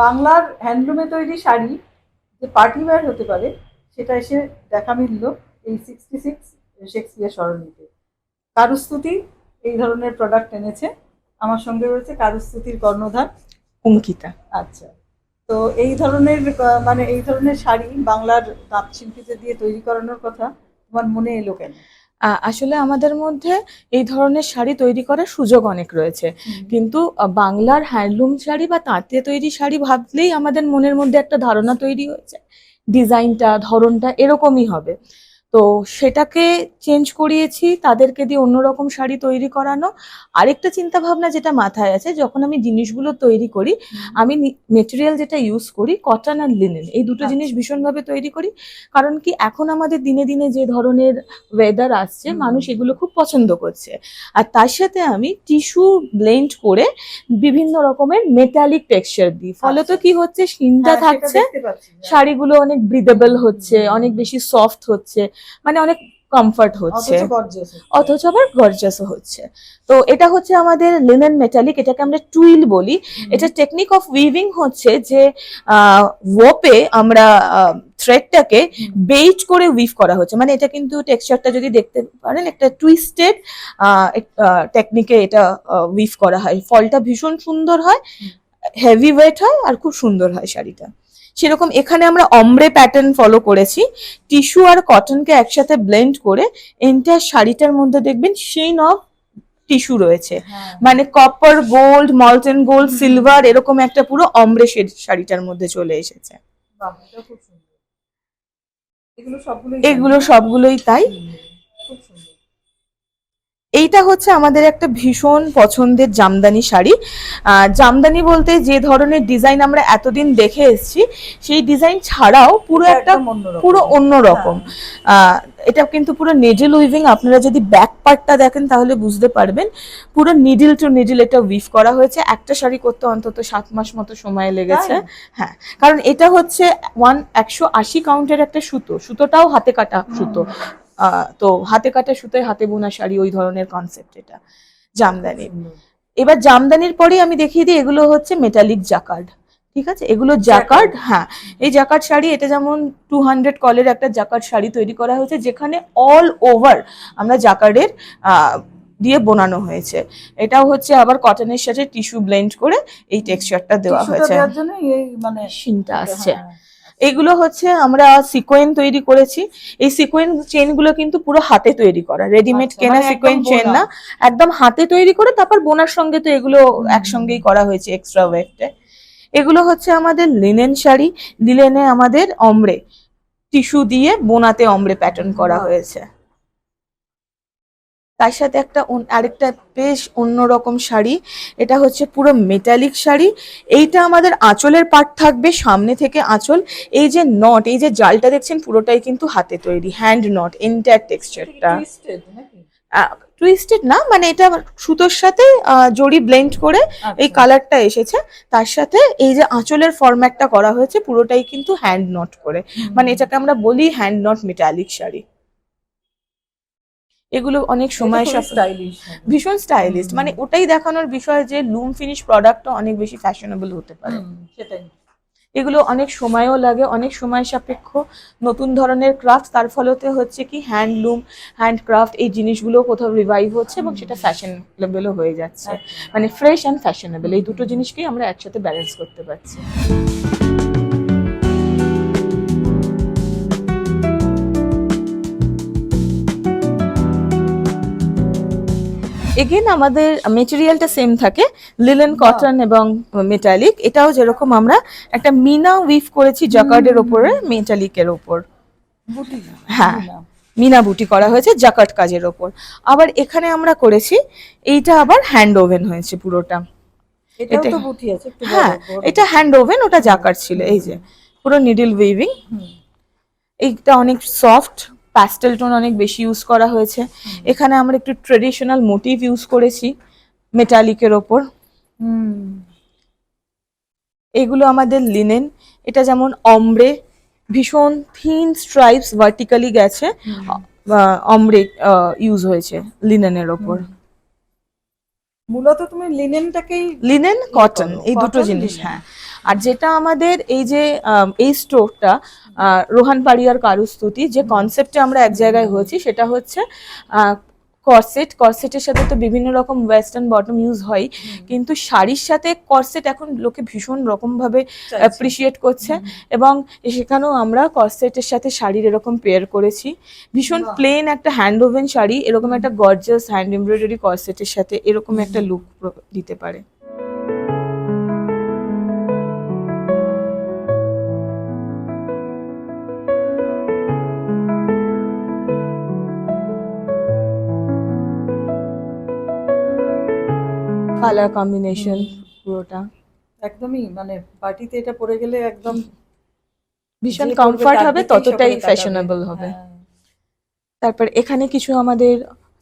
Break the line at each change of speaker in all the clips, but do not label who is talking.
বাংলার হ্যান্ডলুমে তৈরি শাড়ি যে পার্টি ওয়্যার হতে পারে সেটা এসে দেখা মিলল এই সিক্সটি সিক্স শেক্সপিয়ার সরণিতে কারুস্তুতি এই ধরনের প্রোডাক্ট এনেছে। আমার সঙ্গে রয়েছে কারুস্তুতির কর্ণধার।
অঙ্কিতা।
আচ্ছা। তো এই ধরনের মানে এই ধরনের শাড়ি বাংলার তাঁত শিল্পীদের দিয়ে তৈরি করানোর কথা তোমার মনে এলো কেন?
আসলে আমাদের মধ্যে এই ধরনের শাড়ি তৈরি করার সুযোগ অনেক রয়েছে। কিন্তু বাংলার হ্যান্ডলুম শাড়ি বা তাঁতে তৈরি শাড়ি ভাবলেই আমাদের মনের মধ্যে একটা ধারণা তৈরি হয়েছে ডিজাইনটা ধরনটা এরকমই হবে। তো সেটাকে চেঞ্জ করিয়েছি তাদেরকে দিয়ে অন্যরকম শাড়ি তৈরি করানো। আরেকটা চিন্তা ভাবনা যেটা মাথায় আছে যখন আমি জিনিসগুলো তৈরি করি আমি মেটেরিয়াল যেটা ইউজ করি কটন আর লিনেন এই দুটো
আচ্ছা।
জিনিস ভীষণভাবে তৈরি করি। কারণ কি এখন আমাদের দিনে দিনে যে ধরনের ওয়েদার আসছে মানুষ এগুলো খুব পছন্দ করছে। আর তার সাথে আমি টিস্যু ব্লেন্ড করে বিভিন্ন রকমের মেটালিক টেক্সচার দিই। ফলে
তো
কি হচ্ছে স্কিনটা
হ্যাঁ,
থাকছে শাড়িগুলো অনেক ব্রিদেবল হচ্ছে অনেক বেশি সফট হচ্ছে। মানে অনেক কমফর্ট হচ্ছে।
অথচ
আবার গর্জাসও হচ্ছে। তো এটা হচ্ছে আমাদের লিনেন মেটালিক এটাকে আমরা টুইল বলি। এটা টেকনিক অফ উইভিং হচ্ছে যে ওপে আমরা থ্রেডটাকে। বেইট করে উইভ করা হচ্ছে। মানে এটা কিন্তু টেক্সচারটা যদি দেখতে পারেন একটা টুইস্টেড টেকনিকে এটা উইভ করা হয়। ফলটা ভীষণ সুন্দর হয় হেভি ওয়েট হয় আর খুব সুন্দর হয় শাড়িটা। সেরকম এখানে আমরা অমব্রে প্যাটার্ন ফলো করেছি টিস্যু আর কটনকে একসাথে ব্লেন্ড করে এন্টার শাড়িটার মধ্যে দেখবেন সেই অফ টিস্যু রয়েছে
হ্যাঁ।
মানে copper gold molten gold silver এরকম একটা পুরো অমব্রে শেড শাড়িটার মধ্যে চলে এসেছে।
এগুলো সবগুলোই
তাই
খুব সুন্দর।
এইটা হচ্ছে আমাদের একটা ভীষণ পছন্দের জামদানি শাড়ি। আহ, জামদানি বলতে যে ধরনের ডিজাইন আমরা এতদিন দেখে এসছি সেই ডিজাইন ছাড়াও পুরো একটা। পুরো অন্য রকম।
হ্যাঁ।
এটা কিন্তু পুরো নেডেল উইভিং আপনারা যদি ব্যাক পার্টটা দেখেন তাহলে বুঝতে পারবেন। পুরো নিডিল টু নিডিল এটা উইভ করা হয়েছে। একটা শাড়ি করতে অন্তত সাত মাস মতো সময় লেগেছে। হ্যাঁ কারণ এটা হচ্ছে ওয়ান একশো আশি কাউন্টের একটা সুতো। সুতোটাও হাতে কাটা সুতো। তো হাতে কাটা সুতোয় হাতে বোনা শাড়ি ওই ধরনের কনসেপ্ট এটা জামদানি। এবার জামদানির পরেই আমি দেখিয়ে দিই এগুলো হচ্ছে মেটালিক জাকার্ড ঠিক আছে? এগুলো জাকার্ড হ্যাঁ এই জাকার্ড শাড়ি এটা যেমন টু হান্ড্রেড কলের একটা জাকার্ড শাড়ি তৈরি করা হয়েছে যেখানে অল ওভার আমরা জাকার্ডের দিয়ে বোনানো হয়েছে। এটাও হচ্ছে আবার কটনের সাথে টিস্যু ব্লেন্ড করে এই টেক্সচারটা দেওয়া হয়েছে।
দেওয়ার জন্য এই মানে
শিনটা আসছে।
হ্যাঁ,
এগুলো হচ্ছে আমরা সিকোয়েন তৈরি করেছি। এই সিকোয়েন চেনগুলো কিন্তু পুরো হাতে তৈরি করা। রেডিমেড
আচ্ছা,
কেনা
মানে
সিকোয়েন চেন না। একদম হাতে তৈরি করে তারপর বোনার সঙ্গে তো এগুলো একসঙ্গেই করা হয়েছে এক্সট্রা ওয়েটে এগুলো হচ্ছে আমাদের লিনেন শাড়ি। লিনেনে আমাদের অমড়ে টিস্যু দিয়ে বোনাতে অমড়ে প্যাটার্ন করা হয়েছে। তার সাথে একটা আরেকটা বেশ অন্যরকম শাড়ি এটা হচ্ছে পুরো মেটালিক শাড়ি। এইটা আমাদের আঁচলের পার্ট থাকবে সামনে থেকে আঁচল। এই যে নট এই যে জালটা দেখছেন পুরোটাই কিন্তু হাতে তৈরি হ্যান্ড নট এন্টার টেক্সচারটা? টুইস্টেড না মানে এটা সুতোর সাথে জড়ি ব্লেন্ড করে এই
আচ্ছা।
কালারটা এসেছে। তার সাথে এই যে আঁচলের ফরম্যাটটা করা হয়েছে পুরোটাই কিন্তু হ্যান্ড নট করে। মানে এটাকে আমরা বলি হ্যান্ড নট মেটালিক শাড়ি। এগুলো অনেক সময়
stylish হবে।
ভীষণ স্টাইলিস্ট মানে ওটাই দেখানোর বিষয় যে লুম ফিনিশ প্রোডাক্টটা অনেক বেশি ফ্যাশনেবল হতে পারে।
সেটাই।
এগুলো অনেক সময়ও লাগে অনেক সময় সাপেক্ষ। নতুন ধরনের ক্রাফট তার ফলতে হচ্ছে কি হ্যান্ডলুম হ্যান্ডক্রাফট এই জিনিসগুলো কোথাও রিভাইভ হচ্ছে এবং সেটা ফ্যাশনেবলও হয়ে যাচ্ছে। মানে ফ্রেশ অ্যান্ড ফ্যাশনেবল এই দুটো জিনিসকেই আমরা একসাথে ব্যালেন্স করতে পারছি। এগেন আমাদের মেটেরিয়ালটা সেম থাকে লিলেন কটন এবং মেটালিক এটাও যেরকম আমরা একটা মিনা উইভ করেছি জাকার্ডের। ওপরে মেটালিকের ওপর। হ্যাঁ। মিনা। বুটি করা হয়েছে জাকার্ড কাজের ওপর। আবার এখানে আমরা করেছি এইটা আবার হ্যান্ড ওভেন হয়েছে পুরোটা। এটা-
বুটি আছে
হ্যাঁ এটা হ্যান্ড ওভেন ওটা জাকার্ড ছিল এই যে। পুরো নিডল উইভিং এইটা অনেক সফট প্যাস্টেল টোন অনেক বেশি ইউজ করা হয়েছে। এখানে আমরা একটু ট্রেডিশনাল মোটিভ ইউজ করেছি মেটালিকের ওপর। এগুলো আমাদের লিনেন এটা যেমন অমব্রে ভীষণ থিন স্ট্রাইপস ভার্টিক্যালি গেছে
হুম।
অমব্রে ইউজ হয়েছে লিনেনের ওপর।
মূলত তুমি লিনেনটাকেই
লিনেন কটন এই দুটো জিনিস হ্যাঁ। আর যেটা আমাদের এই যে এই স্টোরটা রোহান পাড়িয়ার কারুস্তুতি যে কনসেপ্টে আমরা এক জায়গায় হয়েছি সেটা হচ্ছে করসেট করসেটের সাথে তো বিভিন্ন রকম ওয়েস্টার্ন বটম ইউজ হয় কিন্তু শাড়ির সাথে করসেট এখন লোকে ভীষণ রকমভাবে অ্যাপ্রিসিয়েট করছে এবং সেখানেও আমরা করসেটের সাথে শাড়ির এরকম পেয়ার করেছি। ভীষণ প্লেন একটা হ্যান্ড ওভেন শাড়ি এরকম একটা গর্জাস হ্যান্ড এমব্রয়ডারি করসেটের সাথে এরকম একটা লুক দিতে পারে। কালার কম্বিনেশন পুরোটা।
একদমই মানে পার্টিতে এটা পরে গেলে একদম
ভীষণ কমফর্ট হবে ততটাই ফ্যাশনেবল হবে।
হ্যাঁ।
তারপর এখানে কিছু আমাদের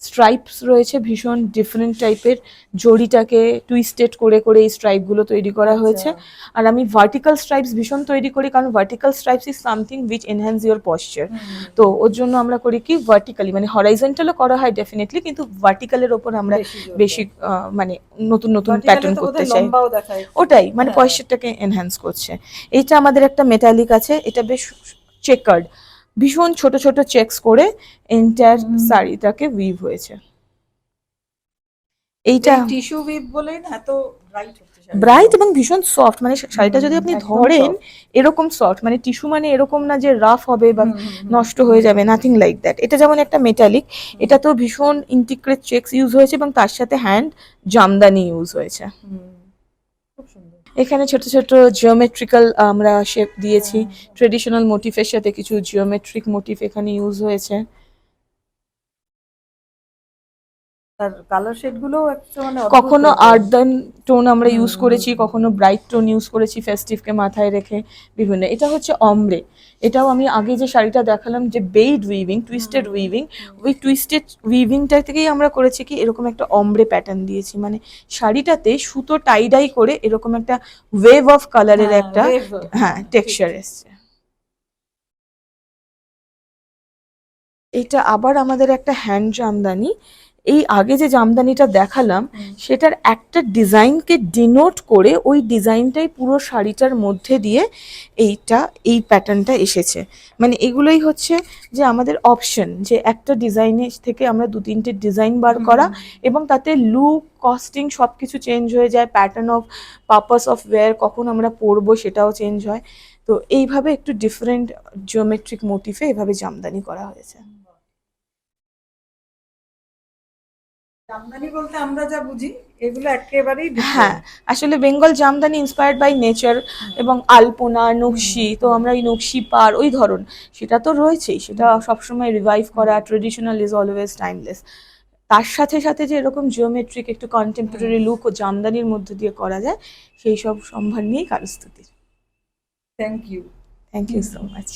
স্ট্রাইপস রয়েছে ভীষণ ডিফারেন্ট টাইপের জড়িটাকে টুইস্টেড করে করে এই স্ট্রাইপগুলো তৈরি করা হয়েছে।
আচ্ছা।
আর আমি ভার্টিক্যাল স্ট্রাইপস ভীষণ তৈরি করি কারণ vertical stripes is something which enhance your posture তো ওর জন্য আমরা করি কি ভার্টিক্যালি মানে হরাইজেন্টালও করা হয় ডেফিনেটলি কিন্তু ভার্টিক্যালের ওপর আমরা
বেশি
মানে নতুন নতুন প্যাটার্ন করতে চাই। ওটাই মানে
হ্যাঁ।
পয়সাটাকে এনহ্যান্স করছে। এইটা আমাদের একটা মেটালিক আছে এটা বেশ চেকার্ড ভীষণ ছোট ছোট চেকস করে এন্টায়ার শাড়িটাকে উইভ হয়েছে। এইটা
টিস্যু উইভ বলেই না এত ব্রাইট
ব্রাইট এবং ভীষণ সফট মানে শাড়িটা যদি আপনি ধরেন এরকম সফট মানে টিস্যু মানে এরকম না যে রাফ হবে বা। নষ্ট হয়ে যাবে নাথিং লাইক দ্যাট এটা যেমন একটা মেটালিক এটা তো ভীষণ ইন্টিগ্রেট চেকস ইউজ হয়েছে এবং তার সাথে হ্যান্ড জামদানি ইউজ হয়েছে।
খুব সুন্দর।
এখানে ছোট ছোট জিওমেট্রিক্যাল আমরা শেপ দিয়েছি। ট্রেডিশনাল মোটিফের সাথে কিছু জিওমেট্রিক মোটিফ এখানে ইউজ হয়েছে।
আর কালার শেডগুলো মানে
কখনো। আর্দান টোন আমরা ইউজ করেছি কখনো ব্রাইট টোন ইউজ করেছি ফেস্টিভকে মাথায় রেখে বিভিন্ন। এটা হচ্ছে অমব্রে এটাও আমি আগে যে শাড়িটা দেখালাম যে বেইড উইভিং টুইস্টেড উইভিং ওই টুইস্টেড উইভিংটা থেকেই আমরা করেছি কি এরকম একটা অমব্রে প্যাটার্ন দিয়েছি। মানে শাড়িটাতে সুতো টাইডাই করে এরকম একটা ওয়েভ অফ কালারের একটা হ্যাঁ টেক্সচার। এসছে। এটা আবার আমাদের একটা হ্যান্ড জামদানি এই আগে যে জামদানিটা দেখালাম সেটার একটা ডিজাইনকে ডিনোট করে ওই ডিজাইনটাই পুরো শাড়িটার মধ্যে দিয়ে এইটা এই প্যাটার্নটা এসেছে। মানে এগুলোই হচ্ছে যে আমাদের অপশন যে একটা ডিজাইনের থেকে আমরা দু তিনটে ডিজাইন বার করা এবং তাতে লুক কস্টিং সব কিছু চেঞ্জ হয়ে যায় pattern of purpose of wear কখন আমরা পরবো সেটাও চেঞ্জ হয়। তো এইভাবে একটু ডিফারেন্ট জিওমেট্রিক মোটিফে এভাবে জামদানি করা হয়েছে।
জামদানি বলতে আমরা যা বুঝি এগুলো একেবারেই
হ্যাঁ আসলে Bengal Jamdani inspired by nature এবং আলপনা নকশি তো আমরা ওই নকশি পার ওই ধরন সেটা তো রয়েছেই সেটা সবসময় রিভাইভ করা ট্রেডিশনাল ইজ অলওয়েজ টাইমলেস তার সাথে সাথে যে এরকম জিওমেট্রিক একটু কন্টেম্পোরারি লুক ও জামদানির মধ্যে দিয়ে করা যায় সেই সব সম্ভার নিয়েই কারুস্তুতির
thank you
thank you so much